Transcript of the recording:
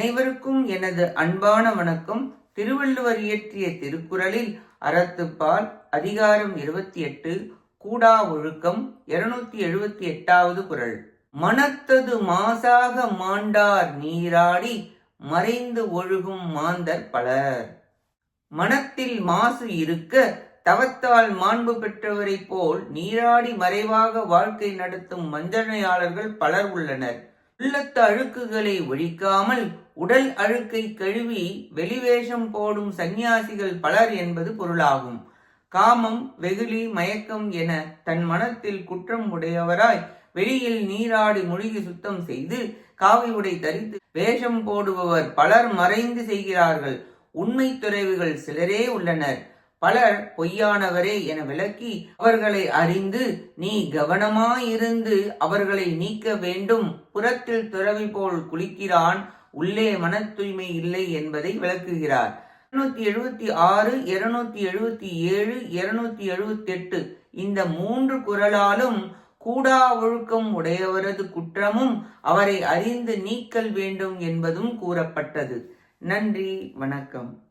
அனைவருக்கும் எனது அன்பான வணக்கம். திருவள்ளுவர் இயற்றிய திருக்குறளில் அறத்துப்பால் அதிகாரம் இருபத்தி எட்டு கூடா ஒழுக்கம் இருநூத்தி எழுபத்தி எட்டாவது குறள். மனத்தது மாசாக மாண்டார் நீராடி மறைந்து ஒழுகும் மாந்தர் பலர். மனத்தில் மாசு இருக்க தவத்தால் மாண்பு பெற்றவரைப் போல் நீராடி மறைவாக வாழ்க்கை நடத்தும் வஞ்சனையாளர்கள் பலர் உள்ளனர். உள்ளத்து அழுக்குகளை ஒழிக்காமல் உடல் அழுக்கை கழுவி வெளிவேஷம் போடும் சந்நியாசிகள் பலர் என்பது பொருளாகும். காமம் வெகுளி மயக்கம் என தன் மனத்தில் குற்றம் உடையவராய் வெளியில் நீராடி மூழ்கி சுத்தம் செய்து காவி உடை தரித்து வேஷம் போடுபவர் பலர் மறைந்து செய்கிறார்கள். உண்மை துறைவுகள் சிலரே உள்ளனர். பலர் பொய்யானவரே என விளக்கி அவர்களை அறிந்து நீ கவனமாயிருந்து அவர்களை நீக்க வேண்டும். புறத்தில் துறவி போல் குளிக்கிறான். உள்ளே மன தூய்மை இல்லை என்பதை விளக்குகிறார். இருநூத்தி எழுபத்தி ஆறு இருநூத்தி எழுபத்தி ஏழு இருநூத்தி எழுபத்தி எட்டு இந்த மூன்று குரலாலும் கூடா ஒழுக்கம் உடையவரது குற்றமும் அவரை அறிந்து நீக்கல் வேண்டும் என்பதும் கூறப்பட்டது. நன்றி வணக்கம்.